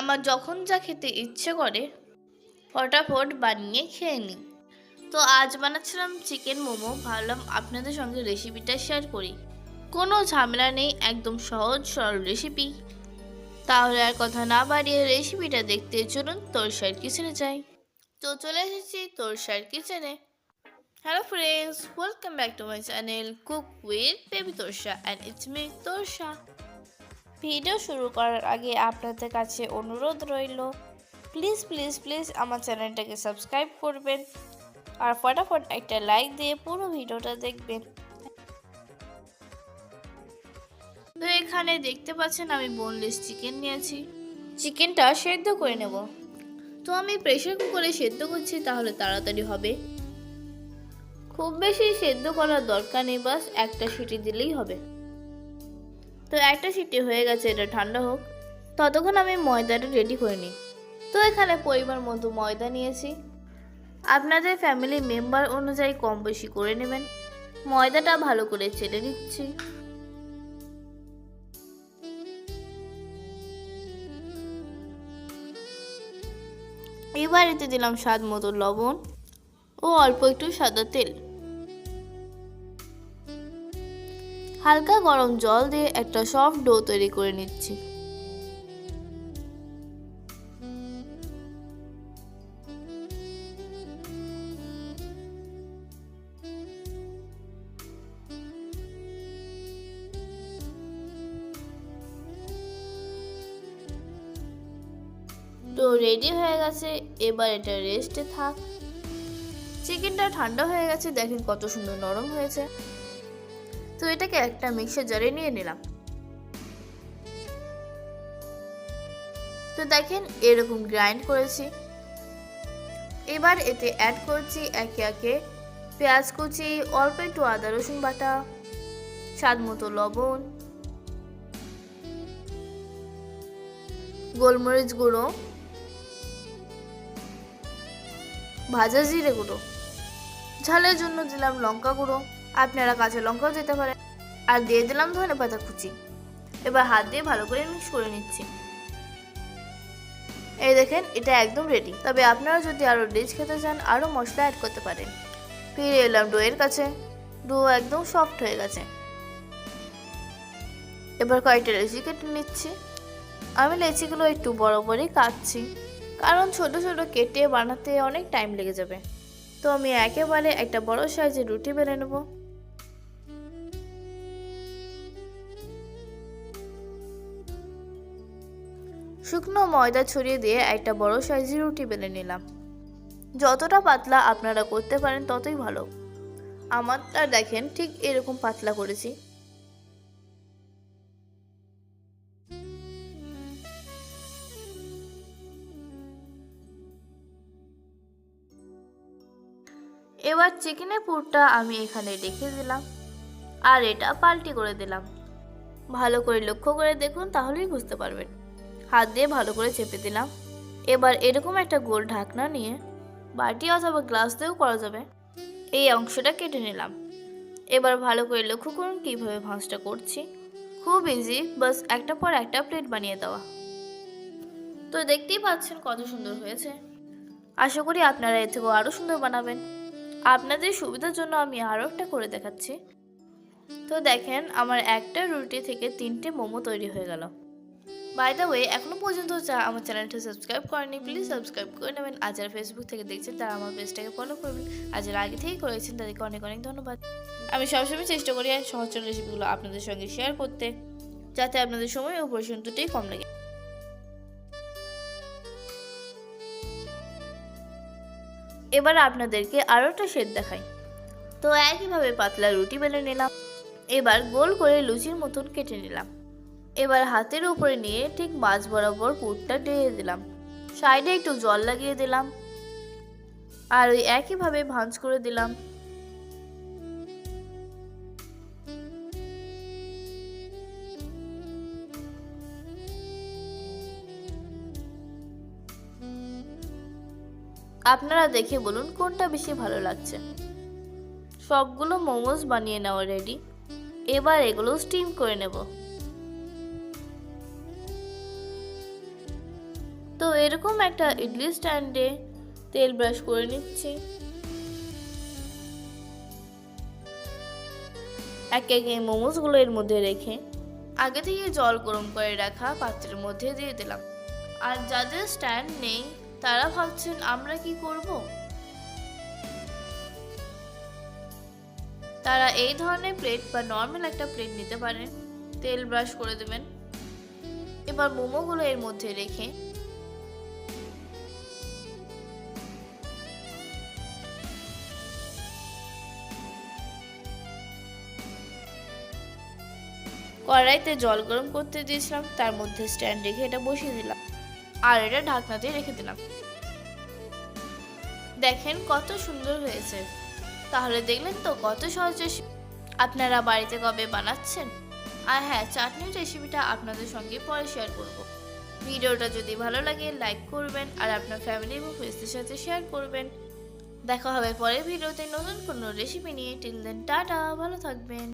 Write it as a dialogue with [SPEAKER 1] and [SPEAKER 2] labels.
[SPEAKER 1] আমার যখন যা খেতে ইচ্ছে করে, ফটাফট বানিয়ে খেয়ে নিই। তো আজ বানাচ্ছিলাম চিকেন মোমো। ভাবলাম আপনাদের সঙ্গে রেসিপিটা শেয়ার করি। কোনো ঝামেলা নেই, একদম সহজ সরল রেসিপি তাহলে আর কথা না বাড়িয়ে রেসিপিটা দেখতে চলুন তোরসার কিচেনে যাই। তো চলে এসেছি তোরসার কিচেনে hello friends welcome back to my channel cook with baby Torsa and it's me Torsa. Video শুরু করার আগে আপনাদের কাছে অনুরোধ রইল প্লিজ প্লিজ প্লিজ আমার চ্যানেলটাকে সাবস্ক্রাইব করবেন আর ফটাফট একটা লাইক দিয়ে পুরো ভিডিওটা দেখবেন। তো এখানে দেখতে পাচ্ছেন আমি বোনলেস চিকেন নিয়েছি। চিকেনটা সেদ্ধ করে নেব। তো আমি প্রেশার কুকারে সেদ্ধ করছি, তাহলে তাড়াতাড়ি হবে। খুব বেশি সেদ্ধ করার দরকার নেই, বাস একটা সিটি দিলেই হবে। তো একটা সিটি হয়ে গেছে, এটা ঠান্ডা হোক। ততক্ষণ আমি ময়দাটা রেডি করে নিই। তো এখানে পরিমাণ মতো ময়দা নিয়েছি। আপনাদের ফ্যামিলি মেম্বার অনুযায়ী কম বেশি করে নেবেন। ময়দাটা ভালো করে চেলে নিচ্ছি। এবার এতে দিলাম স্বাদ মতো লবণ ও অল্প একটু সাদা তেল। হালকা গরম জল দিয়ে একটা সফট ডো তৈরি করে নিচ্ছি। তো রেডি হয়ে গেছে, এবার এটা রেস্টে থাক। চিকেনটা ঠান্ডা হয়ে গেছে, দেখেন কত সুন্দর নরম হয়েছে। তো এটাকে একটা মিক্সার জারে নিয়ে নিলাম। তো দেখেন এরকম গ্রাইন্ড করেছি। এবার এতে অ্যাড করছি একে একে পেঁয়াজ কুচি, অল্প একটু আদা, রসুন বাটা, স্বাদ মতো লবণ, গোলমরিচ গুঁড়ো, ভাজা জিরে গুঁড়ো, ঝালের জন্য দিলাম লঙ্কা গুঁড়ো। আপনারা কাঁচা লঙ্কাও দিতে পারেন। আর দিয়ে দিলাম ধনে পাতা কুচি। এবার হাত দিয়ে ভালো করে মিক্স করে নিচ্ছি। এই দেখেন, এটা একদম রেডি তবে আপনারা যদি আরও রিচ খেতে চান আরও মশলা অ্যাড করতে পারেন। ফিরে এলাম ডোয়ের কাছে। ডো একদম সফট হয়ে গেছে। এবার কয়েকটা লেচি কেটে নিচ্ছি। আমি লেচিগুলো একটু বড় বড়ই কাটছি। কারণ ছোট ছোট কেটে বানাতে অনেক টাইম লেগে যাবে। তো আমি একেবারে একটা বড় সাইজের রুটি বেলে নেব। শুকনো ময়দা ছড়িয়ে দিয়ে একটা বড় সাইজের রুটি বেলে নিলাম। যতটা পাতলা আপনারা করতে পারেন ততই ভালো। আমারটা দেখেন ঠিক এরকম পাতলা করেছি। এবার চিকেনের পুরটা আমি এখানে রেখে দিলাম। আর এটা পাল্টি করে দিলাম। ভালো করে লক্ষ্য করে দেখুন, তাহলেই বুঝতে পারবেন। হাত দিয়ে ভালো করে চেপে দিলাম। এবার এরকম একটা গোল ঢাকনা নিয়ে বাটি অথবা গ্লাস দিয়েও করা যাবে। এই অংশটা কেটে নিলাম। এবার ভালো করে লক্ষ্য করুন কীভাবে ভাঁজটা করছি। খুব ইজি বাস একটা পর একটা প্লেট বানিয়ে দেওয়া। তো দেখতেই পাচ্ছেন কত সুন্দর হয়েছে। আশা করি আপনারা এর থেকেও আরও সুন্দর বানাবেন। আপনাদের সুবিধার জন্য আমি আরও একটা করে দেখাচ্ছি। তো দেখেন, আমার একটা রুটি থেকে তিনটে মোমো তৈরি হয়ে গেল। বাই ওয়ে এখনও পর্যন্ত যা আমার চ্যানেলটা সাবস্ক্রাইব করেনি প্লিজ সাবস্ক্রাইব করে নেবেন। আর যারা ফেসবুক থেকে দেখছেন, তারা আমার পেজটাকে ফলো করবেন। আর যারা আগে থেকেই করেছেন, তাদেরকে অনেক অনেক ধন্যবাদ। আমি সবসময় চেষ্টা করি সহজ রেসিপিগুলো আপনাদের সঙ্গে শেয়ার করতে, যাতে আপনাদের সময় ও পরিশ্রম কম লাগে। এবার আপনাদেরকে আরও একটা শেড দেখাই। তো একইভাবে পাতলা রুটি বেলে নিলাম। এবার গোল করে লুচির মতন কেটে নিলাম। এবার হাতের উপরে নিয়ে ঠিক মাছ বরাবর পুরটা ডেয়ে দিলাম। সাইডে একটু জল লাগিয়ে দিলাম। আর ওই একইভাবে ভাঁজ করে দিলাম। আপনারা দেখে বলুন কোনটা বেশি ভালো লাগছে। সবগুলো মোমোস বানিয়ে নেওয়া রেডি। এবার এগুলো স্টিম করে নেব। তো এরকম একটা ইডলি স্ট্যান্ডে তেল ব্রাশ করে নিচ্ছি। একে একে মোমোসগুলো এর মধ্যে রেখে আগে থেকে জল গরম করে রাখা পাত্রের মধ্যে দিয়ে দিলাম। আর যাদের স্ট্যান্ড নেই, তারা ভাবছেন আমরা কি করব? তারা এই ধরনের প্লেট বা নর্মাল একটা প্লেট নিতে পারেন। তেল ব্রাশ করে দেবেন। এবার মোমোগুলো এর মধ্যে রেখে কড়াইতে জল গরম করতে দিয়েছিলাম, তার মধ্যে স্ট্যান্ড রেখে এটা বসিয়ে দিলাম। আর এটা ঢাকনা দিয়ে রেখে দিলাম। দেখেন কত সুন্দর হয়েছে। তাহলে দেখলেন তো কত সহজে আপনারা বাড়িতে কবে বানাচ্ছেন? আর হ্যাঁ চাটনির রেসিপিটা আপনাদের সঙ্গে পরে শেয়ার করব। ভিডিওটা যদি ভালো লাগে লাইক করবেন আর আপনার ফ্যামিলি এবং ফ্রেন্ডসদের সাথে শেয়ার করবেন। দেখা হবে পরের ভিডিওতে নতুন কোনো রেসিপি নিয়ে। টিল দেন টাটা, ভালো থাকবেন।